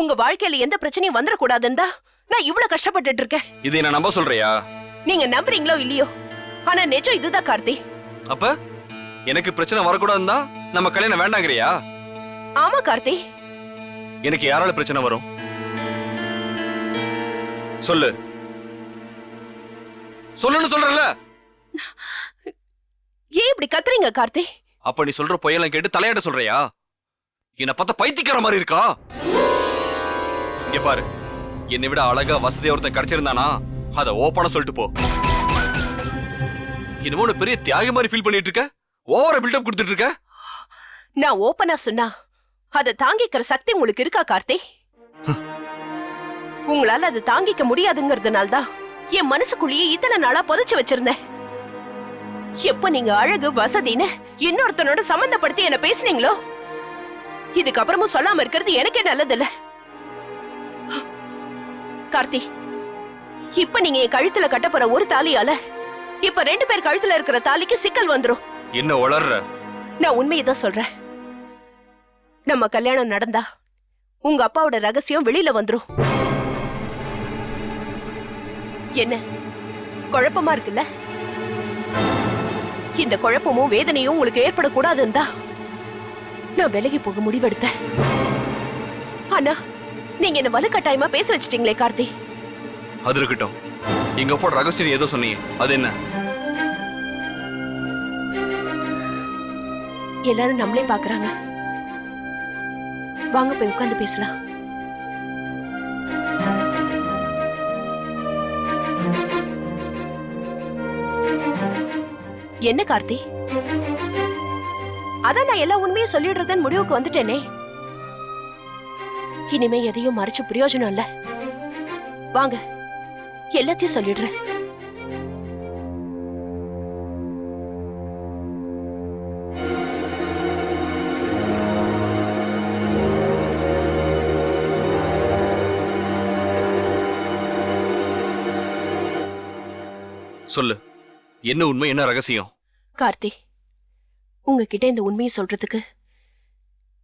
உங்க வாழ்க்கையில எந்த பிரச்சனையும் வந்துடக்கூடாதுன்னு தான் நான் இவ்வளவு கஷ்டப்பட்டுட்டு இருக்கேன். இதை நான் நம்ப சொல்றியா? நீங்க நம்புறீங்களோ இல்லையோ? ஆனா நிஜம் இதுதான் கார்த்தி. அப்ப எனக்கு பிரச்சனை வரக்கூடாதுன்னு தான் நம்ம கல்யாணம் வேண்டாங்கிறியா? ஆமா கார்த்தி. எனக்கு யாரால பிரச்சனை வரும்? சொல்லு. சொல்லுன்னு சொல்றல ஏன் இப்படி கத்துறீங்க கார்த்தி? அப்ப நீ சொல்ற பொய்யெல்லாம் கேட்டு தலையாட சொல்றியா? என்ன பார்த்தா பைத்தியக்கார மாதிரி இருக்கா? இங்க பாரு. என்னை விட அழகா வசதி ஒருத்தன் கிடைச்சிருந்தானா? அத ஓப்பனா சொல்லிட்டு போ. என்னமோ உன்னை பெரிய தியாகி மாதிரி ஃபீல் பண்ணிட்டு இருக்க? ஓவரா பில்டப் கொடுத்துட்டு இருக்க? நான் ஓப்பனா சொன்னா அதை தாங்கிக்கிற சக்தி உங்களுக்கு இருக்கா கார்த்தி? உங்களால அதை தாங்கிக்க முடியாதுங்கிறதுனால தான் என் மனசுக்குள்ளேயே இத்தனை நாளா புதைச்சு வச்சிருந்தேன். எப்ப நீங்க அழகு வசதின்னு இன்னொருத்தனோட சம்பந்தப்படுத்தி என்ன பேசுனீங்களோ? இதுக்கப்புறமும் சொல்லாம இருக்கிறது எனக்கே நல்லதில்லை. கார்த்தி. இப்ப நீங்க என் கழுத்துல கட்ட போற ஒரு தாலியால இப்ப ரெண்டு பேர் கழுத்துல இருக்கிற தாலிக்கு சிக்கல் வந்துரும். என்ன வளர்ற நான் உண்மையை தான் சொல்றேன். நம்ம கல்யாணம் நடந்தா உங்க அப்பாவோட ரகசியம் வெளியில வந்துரும். என்ன? குழப்பமா இருக்குல்ல? இந்த குழப்பமும் வேதனையும் உங்களுக்கு ஏற்படக்கூடாதுன்னு தான் நான் விலகி போக முடிவெடுத்தேன். ஆனா நீங்க என்ன வலுக்கட்டாயமா பேச வச்சிட்டீங்களே கார்த்தி? அது இருக்கட்டும். எங்க அப்பா ரகசியம் ஏதோ சொன்னீங்க. அது என்ன? எல்லாரும் நம்மளே பாக்குறாங்க. வாங்க போய் உட்கார்ந்து பேசலாம். என்ன கார்த்தி? அதான் நான் எல்லா உண்மையும் சொல்லிடுறதுன்னு முடிவுக்கு வந்துட்டேனே. இனிமே எதையும் மறைச்சு பிரயோஜனம் இல்ல. வாங்க எல்லாத்தையும் சொல்லிடுறேன். சொல்லு என்ன உண்மை என்ன ரகசியம்? கார்த்தி உங்ககிட்ட இந்த உண்மையை சொல்றதுக்கு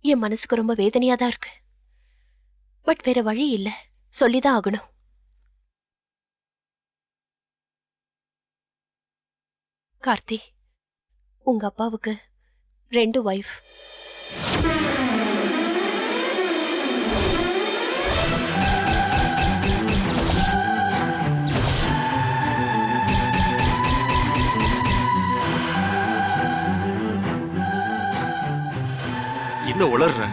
என் மனசுக்கு ரொம்ப வேதனையா தான் இருக்கு. பட் வேற வழி இல்ல. சொல்லிதான் ஆகணும். கார்த்தி உங்க அப்பாவுக்கு ரெண்டு ஒய்ஃப் என்ன உளர்ற?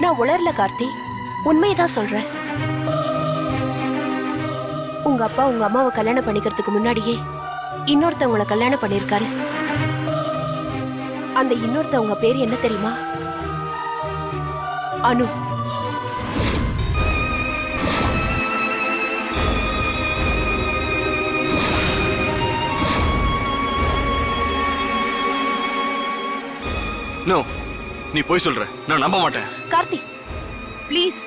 நான் உளரல கார்த்தி. உண்மையதான் சொல்றேன். உங்க அப்பா உங்க அம்மாவை கல்யாணம் பண்ணிக்கிறதுக்கு முன்னாடியே இன்னொருத்தவங்கள கல்யாணம் பண்ணிருக்காரு அந்த இன்னொருத்தவங்க பேர் என்ன தெரியுமா? அனு. நோ நீ போய் சொல்ற. நான் நம்ப மாட்டேன். கார்த்தி ப்ளீஸ்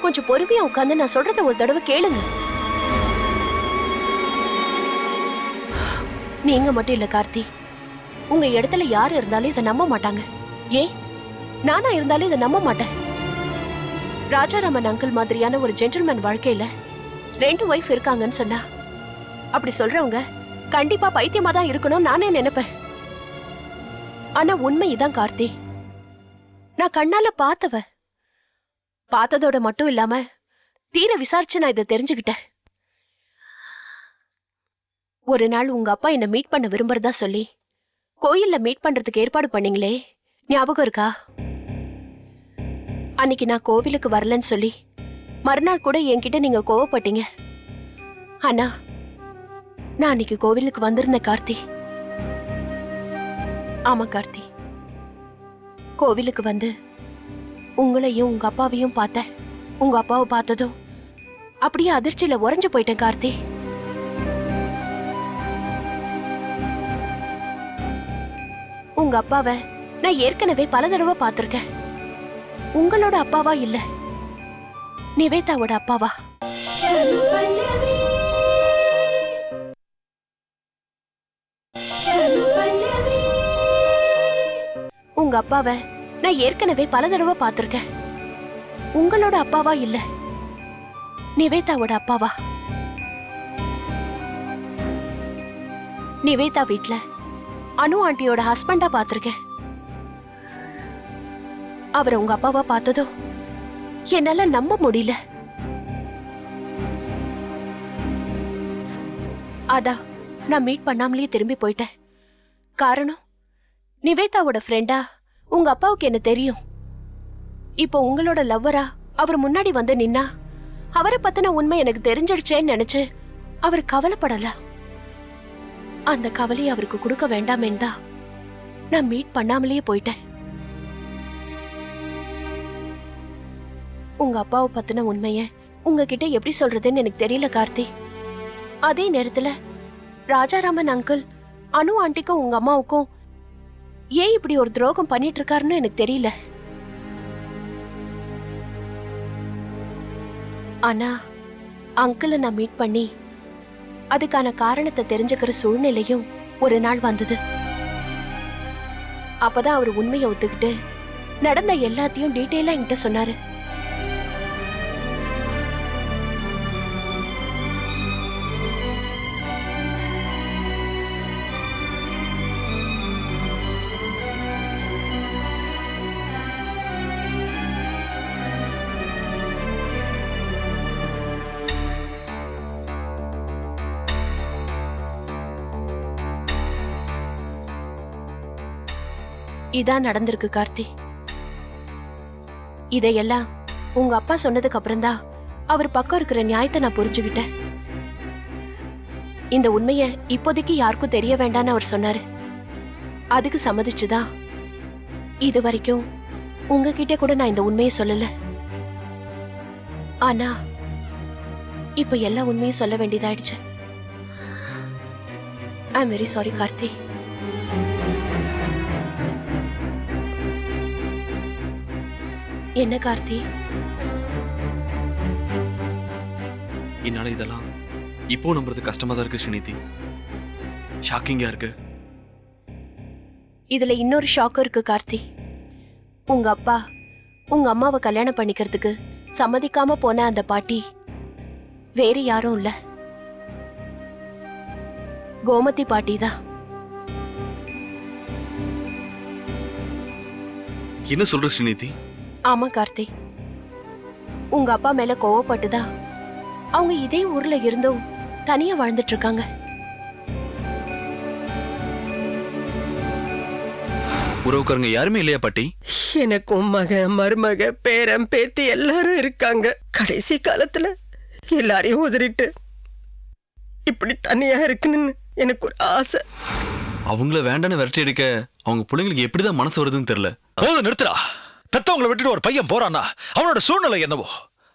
கொஞ்சம் பொறுமையா உட்காந்து நான் சொல்றத ஒரு தடவை கேளுங்க. நீங்க மட்டும் இல்ல கார்த்தி. உங்க இடத்துல யார் இருந்தாலும் இதை நம்ப மாட்டாங்க. ஏன்? நானா இருந்தாலும் இதை நம்ப மாட்டேன். ராஜாராமன் அங்கிள் மாதிரியான ஒரு ஜென்டில்மேன் வாழ்க்கையில ரெண்டு ஒய்ஃப் இருக்காங்கன்னு சொன்னா அப்படி சொல்றவங்க கண்டிப்பா பைத்தியமா தான் இருக்கணும் நானே நினைப்பேன். ஆனா உண்மை இதான் கார்த்தி. நான் கண்ணால பார்த்தவ பார்த்ததோட மட்டும் இல்லாம தீர விசாரிச்சு நான் இதை தெரிஞ்சுக்கிட்டேன். ஒரு நாள் உங்க அப்பா என்ன மீட் பண்ண விரும்புறதா சொல்லி கோயில்ல மீட் பண்றதுக்கு ஏற்பாடு பண்ணீங்களே ஞாபகம் இருக்கா? அன்னைக்கு நான் கோவிலுக்கு வரலன்னு சொல்லி மறுநாள் கூட என்கிட்ட நீங்க கோவப்பட்டீங்க. ஆனா நான் அன்னைக்கு கோவிலுக்கு வந்திருந்தேன் கார்த்தி. ஆமா கார்த்தி. கோவிலுக்கு வந்து உங்களையும் உங்க அப்பாவையும் பார்த்தேன் உங்க அப்பாவை பார்த்ததும் அப்படியே அதிர்ச்சியில உறைஞ்சு போயிட்டேன் கார்த்தி. உங்க அப்பாவை நான் ஏற்கனவே பல தடவை பார்த்திருக்கேன். உங்களோட அப்பாவா இல்ல நிவேதாவோட அப்பாவா? உங்க அப்பாவை நான் ஏற்கனவே பல தடவை பார்த்துருக்கேன். உங்களோட அப்பாவா இல்ல? நிவேதாவோட அப்பாவா? நிவேதா வீட்ல அனு ஆண்டியோட ஹஸ்பண்டா பார்த்துருக்கேன். அவரை உங்க அப்பாவா பார்த்ததோ என்னால நம்ப முடியல. அதான் நான் மீட் பண்ணாமலேயே திரும்பி போயிட்டேன். காரணம் நிவேதாவோட ஃப்ரெண்டா உங்க அப்பாவுக்கு என்ன தெரியும்? இப்போ உங்களோட லவ்வரா அவர் முன்னாடி வந்து நின்னா அவரை பத்தின உண்மை எனக்கு தெரிஞ்சிடுச்சேன்னு நினைச்சு அவர் கவலைப்படல. அந்த கவலையை அவருக்கு கொடுக்க வேண்டாமேண்டா நான் மீட் பண்ணாமலேயே போயிட்டேன். உங்க அப்பாவை பத்தின உண்மைய உங்ககிட்ட எப்படி சொல்றதுன்னு எனக்கு தெரியல கார்த்தி. அதே நேரத்துல ராஜாராமன் அங்கிள் அனு ஆண்டிக்கும் உங்க அம்மாவுக்கும் ஏன் இப்படி ஒரு துரோகம் பண்ணிட்டு இருக்காருன்னு எனக்கு தெரியல. ஆனா அங்கிளை நான் மீட் பண்ணி அதுக்கான காரணத்தை தெரிஞ்சுக்கிற சூழ்நிலையும் ஒரு நாள் வந்தது. அப்பதான் அவர் உண்மையை ஒத்துக்கிட்டு நடந்த எல்லாத்தையும் டீட்டெயிலா என்கிட்ட சொன்னாரு. இதான் நடந்திருக்கு கார்த்தி. இதையெல்லாம் உங்க அப்பா சொன்னதுக்கு அப்புறம்தான் அவர் பக்கம் இருக்கிற நியாயத்தை நான் புரிஞ்சுக்கிட்டேன். இந்த உண்மைய இப்போதைக்கு யாருக்கும் தெரிய வேண்டாம்னு அவர் சொன்னாரு. அதுக்கு சம்மதிச்சுதான் இது வரைக்கும் உங்ககிட்ட கூட நான் இந்த உண்மையை சொல்லல. ஆனா இப்ப எல்லா உண்மையும் சொல்ல வேண்டியதாயிடுச்சு. I am very sorry Karthi. என்ன கார்த்தி? என்னால இதெல்லாம் இப்போ நம்புறது கஷ்டமா தான் இருக்கு ஸ்ரீநிதி. ஷாக்கிங்கா இருக்கு. இதுல இன்னொரு ஷாக்கும் இருக்கு கார்த்தி. உங்க அப்பா உங்க அம்மாவை கல்யாணம் பண்ணிக்கிறதுக்கு சம்மதிக்காம போன அந்த பாட்டி வேற யாரும் இல்ல. கோமதி பாட்டி தான். என்ன சொல்ற ஸ்ரீநிதி? ஆமா கார்த்தி. உங்க அப்பா மேல கோவப்பட்டுதான் அவங்க இதே ஊர்ல இருந்தும் தனியா வாழ்ந்துட்டு இருக்காங்க உறவுக்காரங்க யாருமே இல்லையா பாட்டி? எனக்கும் மக மருமக பேரன் பேத்தி எல்லாரும் இருக்காங்க. கடைசி காலத்துல எல்லாரையும் உதறிட்டு இப்படி தனியா இருக்குன்னு எனக்கு ஒரு ஆசை. அவங்கள வேண்டான்னு விரட்டி அடிக்க அவங்க பிள்ளைங்களுக்கு எப்படிதான் மனசு வருதுன்னு தெரியல. போதும் நிறுத்துடா. பெத்தவங்களை விட்டுட்டு ஒரு பையன் போறான்னா அவனோட சூழ்நிலை என்னவோ?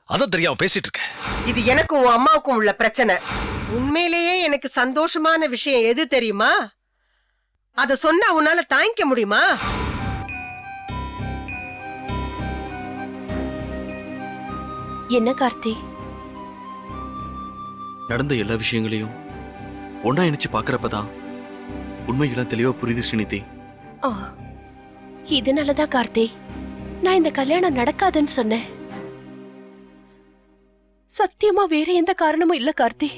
அதான் தெரியாம பேசிட்டு இருக்கேன். இது எனக்கும் உன் அம்மாவுக்கும் உள்ள பிரச்சனை. உண்மையிலேயே எனக்கு சந்தோஷமான விஷயம் எது தெரியுமா? அத சொன்னா உன்னால தாங்கிக்க முடியுமா? என்ன கார்த்தி? நடந்த எல்லா விஷயங்களையும் ஒன்னா இணைச்சு பாக்குறப்பதான் உண்மைகளாம் தெளிவா புரியுது ஸ்ரீநிதி. ஆ, இதனாலதான் கார்த்தி. நான் இந்த கல்யாணம் நடக்காதுன்னு சொன்னேன். சத்தியமா வேற எந்த காரணமும் இல்ல கார்த்தி.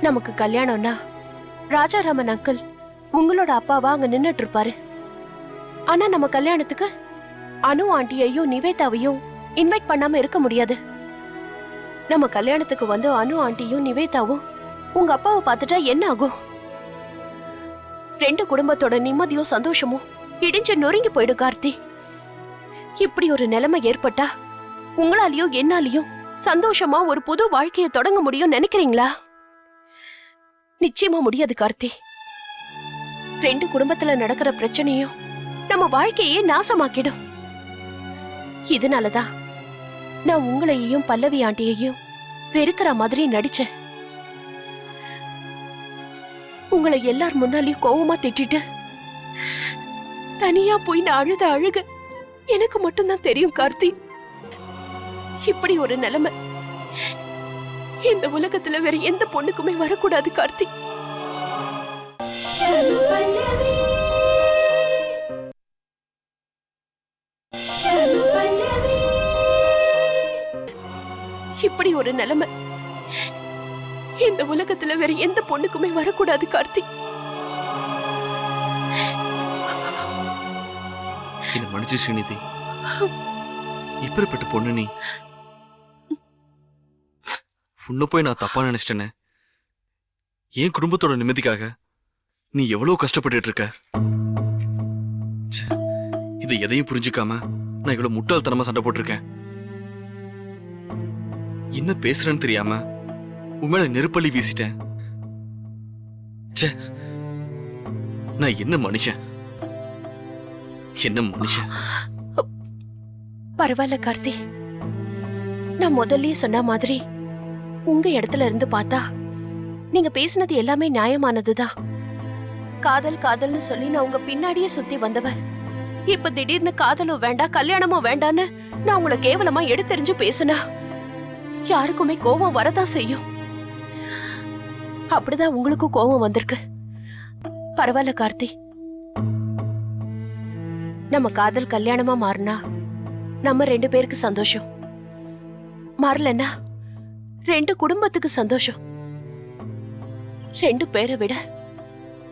நமக்கு கல்யாணம்னா ராஜாராமன் அங்கிள் உங்களோட அப்பாவா அங்க நின்னுட்டு இருப்பாரு ஆனா நம்ம கல்யாணத்துக்கு அனு ஆண்டியையும் நிவேதாவையும் இன்வைட் பண்ணாம இருக்க முடியாது. நம்ம கல்யாணத்துக்கு வந்து அனு ஆண்டியும் நிவேதாவும் உங்க அப்பாவை பார்த்துட்டா என்ன ஆகும்? ரெண்டு குடும்பத்தோட நிம்மதியும் சந்தோஷமும் இடிஞ்சு நொறுங்கி போயிடும் கார்த்தி. இப்படி ஒரு நிலைமை ஏற்பட்டா உங்களாலையும் என்னாலையும் சந்தோஷமா ஒரு புது வாழ்க்கைய தொடங்க முடியும் நினைக்கிறீங்களா? நிச்சயமா முடியாது கார்த்தி. ரெண்டு குடும்பத்துல நடக்கிற பிரச்சனையும் நம்ம வாழ்க்கையே நாசமாக்கிடும். இதனாலதான் நான் உங்களையும் பல்லவி ஆண்டியையும் வெறுக்கிற மாதிரி நடிச்சேன். உங்களை எல்லார் முன்னாலேயும் கோவமா திட்டிட்டு தனியா போய் நான் அழுத அழுக எனக்கு மட்டும்தான் தெரியும் கார்த்தி. இப்படி ஒரு நிலைமை இந்த உலகத்துல வேற எந்த பொண்ணுக்குமே வரக்கூடாது கார்த்தி. இப்படி ஒரு நிலைமை இந்த உலகத்துல வேற எந்த பொண்ணுக்குமே வரக்கூடாது கார்த்திக் என்ன மன்னிச்சு ஸ்ரீநிதி. இப்படிப்பட்ட பொண்ணு நீ. உன்னை போய் நான் தப்பா நினைச்சிட்டேனே. என் குடும்பத்தோட நிம்மதிக்காக நீ எவ்வளவு கஷ்டப்பட்டுட்டு இருக்க? ச்சே, இது எதையும் புரிஞ்சுக்காம நான் இவ்வளவு முட்டாள்தனமா சண்டை போட்டிருக்கேன். என்ன பேசுறேன்னு தெரியாம உண்மையில நெருப்பள்ளி வீசிட்டேன். ச்சே நான் என்ன மனுஷன்? என்ன மனுஷன்? பரவாயில்ல கார்த்தி. நான் முதல்லயே சொன்ன மாதிரி உங்க இடத்துல இருந்து பார்த்தா நீங்க பேசினது எல்லாமே நியாயமானதுதான் காதல் காதல்னு சொல்லி நான் உங்க பின்னாடியே சுத்தி வந்தவ இப்ப திடீர்னு காதலும் வேண்டாம் கல்யாணமும் வேண்டான்னு நான் உங்களை கேவலமா எடுத்தெறிஞ்சு பேசினா யாருக்குமே கோபம் வரதான் செய்யும். அப்படிதான் உங்களுக்கும் கோபம் வந்திருக்கு. பரவாயில்ல கார்த்தி. நம்ம காதல் கல்யாணமா மாறினா நம்ம ரெண்டு பேருக்கு சந்தோஷம். மாறலன்னா ரெண்டு குடும்பத்துக்கு சந்தோஷம். ரெண்டு பேரை விட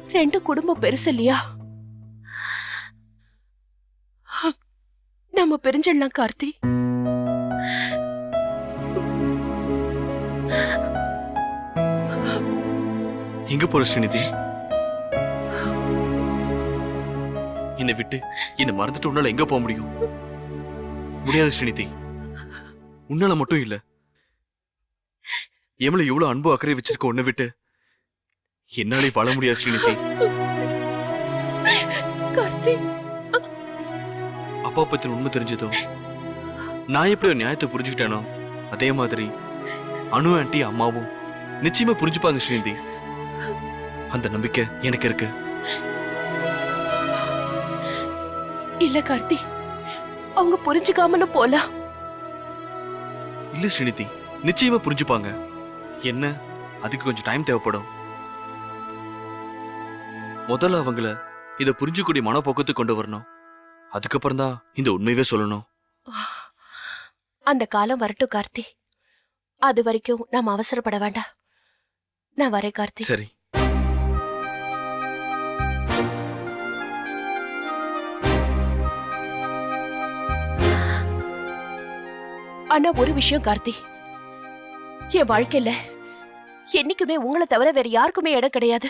ரெண்டு குடும்பம் பெருசு இல்லையா? நம்ம பிரிஞ்சிடலாம் கார்த்தி. எங்க போற ஸ்ரீநிதி? என்னை விட்டு என்னை மறந்துட்டு உன்னால எங்க போக முடியும்? முடியாது ஸ்ரீநிதி. உன்னால மட்டும் இல்ல. எமல எவ்வளவு அன்பு அக்கறை வச்சிருக்க உன்னை விட்டு என்னாலே வாழ முடியாது ஸ்ரீநிதி. அப்பா பத்தின உண்மை தெரிஞ்சதும் நான் எப்படி நியாயத்தை புரிஞ்சுக்கிட்டேனோ அதே மாதிரி அனு ஆண்டி அம்மாவும் நிச்சயமா புரிஞ்சுப்பாங்க ஸ்ரீநிதி. அந்த நம்பிக்கை எனக்கு இருக்கு. இல்ல கார்த்தி. அவங்க புரிஞ்சுக்காமலும் போலாம் இல்ல ஸ்ரீநிதி. நிச்சயமா புரிஞ்சுப்பாங்க. என்ன? அதுக்கு கொஞ்சம் டைம் தேவைப்படும். முதல்ல அவங்கள இத புரிஞ்சுக்கூடிய மனப்போக்கத்துக்கு கொண்டு வரணும். அதுக்கப்புறம் தான் இந்த உண்மையவே சொல்லணும். அந்த காலம் வரட்டும் கார்த்தி. அது வரைக்கும் நாம் அவசரப்பட வேண்டாம். நான் வரேன் கார்த்தி. சரி. ஆனா ஒரு விஷயம் கார்த்தி. என் வாழ்க்கையில என்னைக்குமே உங்களை தவிர வேற யாருக்குமே இடம் கிடையாது.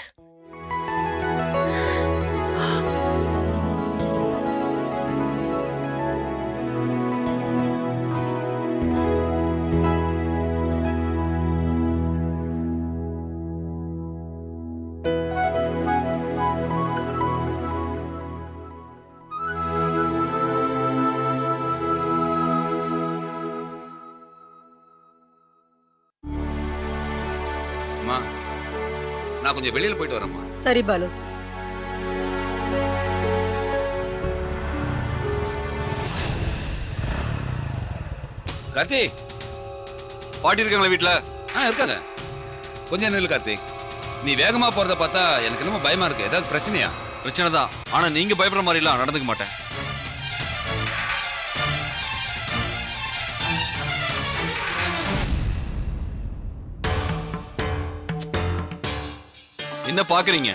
கொஞ்சம் வெளியில போயிட்டு வரேம்மா. சரி பாலு. கார்த்தி பாட்டி இருக்காங்களா வீட்ல? ஆ இருக்காங்க. கொஞ்சம் நில்லு கார்த்தி. நீ வேகமா போறத பார்த்தா எனக்கு என்னமோ பயமா இருக்கு. ஏதாவது பிரச்சனையா? பிரச்சனை தான். ஆனா நீங்க பயப்படுற மாதிரி எல்லாம் நடந்துக்க மாட்டேன். என்ன பாக்குறீங்க?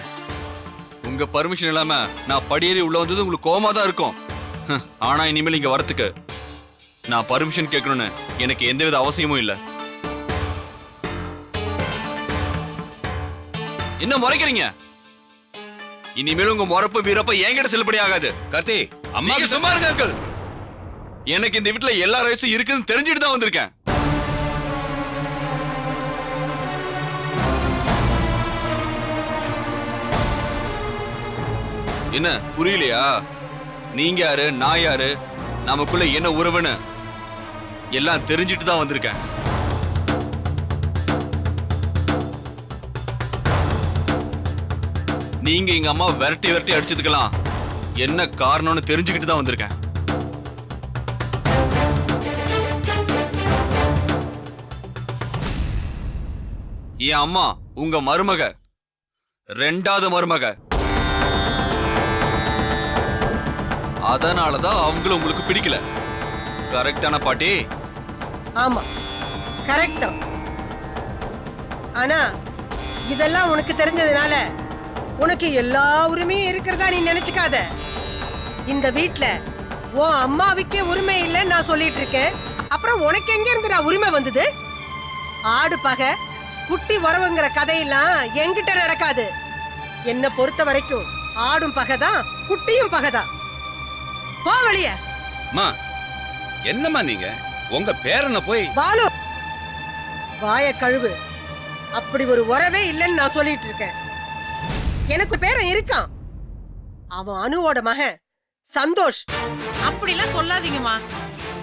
உங்க பர்மிஷன் இல்லாம நான் படியேறி உள்ள வந்தது உங்களுக்கு கோவமா தான் இருக்கும் ஆனா இனிமேல் இங்க வரத்துக்கு நான் பர்மிஷன் கேட்கணும்னு எனக்கு எந்தவித அவசியமும் இல்ல. என்ன முறைக்கிறீங்க? இனிமேல் உங்க முறப்பு வீரப்ப என்கிட்ட செல்லுபடி ஆகாது. கார்த்தி அம்மா சும்மா இருங்க எனக்கு இந்த வீட்ல எல்லா ரைஸும் இருக்குதுன்னு தெரிஞ்சுட்டு தான் வந்திருக்கேன். என்ன புரியலையா? நீங்க யாரு நான் யாரு? நமக்குள்ள என்ன உறவுன்னு எல்லாம் தெரிஞ்சிட்டு தான் வந்திருக்கேன். நீங்க எங்க அம்மா விரட்டி விரட்டி அடிச்சதுக்கலாம் என்ன காரணம்னு தெரிஞ்சுக்கிட்டு தான் வந்திருக்கேன். என் அம்மா உங்க மருமக ரெண்டாவது மருமக. அதனாலதான் அவங்களும் உங்களுக்கு பிடிக்கல. கரெக்டான பாட்டி? ஆமா. கரெக்ட் தான். ஆனா இதெல்லாம் உனக்கு தெரிஞ்சதுனால உனக்கு எல்லா உரிமையும் இருக்கிறதா நீ நினைச்சுக்காத. இந்த வீட்ல உன் அம்மாவுக்கே உரிமை இல்லைன்னு நான் சொல்லிட்டு இருக்கேன். அப்புறம் உனக்கு எங்க இருந்துடா உரிமை வந்தது? ஆடு பகை குட்டி உறவுங்கிற கதையெல்லாம் என்கிட்ட நடக்காது. என்ன பொறுத்த வரைக்கும் ஆடும் பகைதான் குட்டியும் பகைதான். போ வெளிய. அம்மா என்னம்மா நீங்க? உங்க பேரனை போய் பாலு வாய கழுவு. அப்படி ஒரு உறவே இல்லைன்னு நான் சொல்லிட்டு இருக்கேன். எனக்கு பேரன் இருக்கான். அவன் அனுவோட மகன். சந்தோஷ். அப்படிலாம் சொல்லாதீங்கம்மா.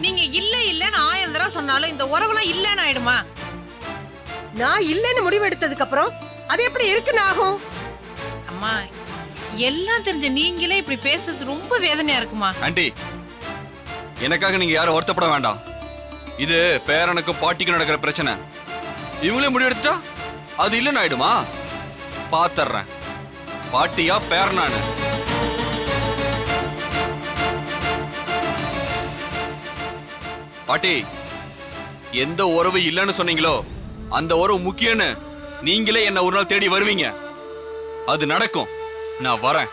நீங்க இல்ல இல்லன்னு ஆயிரம் தடவை சொன்னாலும் இந்த உறவுலாம் இல்லன்னு ஆயிடுமா? நான் இல்லைன்னு முடிவெடுத்ததுக்கு அப்புறம் அது எப்படி இருக்குன்னு ஆகும்? அம்மா எல்லாம் தெரிஞ்ச நீங்களே இப்படி பேசுறது ரொம்ப வேதனையா இருக்குமா? ஆண்டி எனக்காக நீங்க யாரும் வருத்தப்பட வேண்டாம். இது பேரனுக்கும் பாட்டிக்கும் நடக்கிற பிரச்சனை. இவங்களே முடிவெடுத்துட்டா அது இல்லைன்னு ஆயிடுமா? பாத்துறேன். பாட்டியா பேரனானு பாட்டி எந்த உறவு இல்லைன்னு சொன்னீங்களோ அந்த உறவு முக்கியம்னு நீங்களே என்ன ஒரு நாள் தேடி வருவீங்க. அது நடக்கும். நான் வரேன்.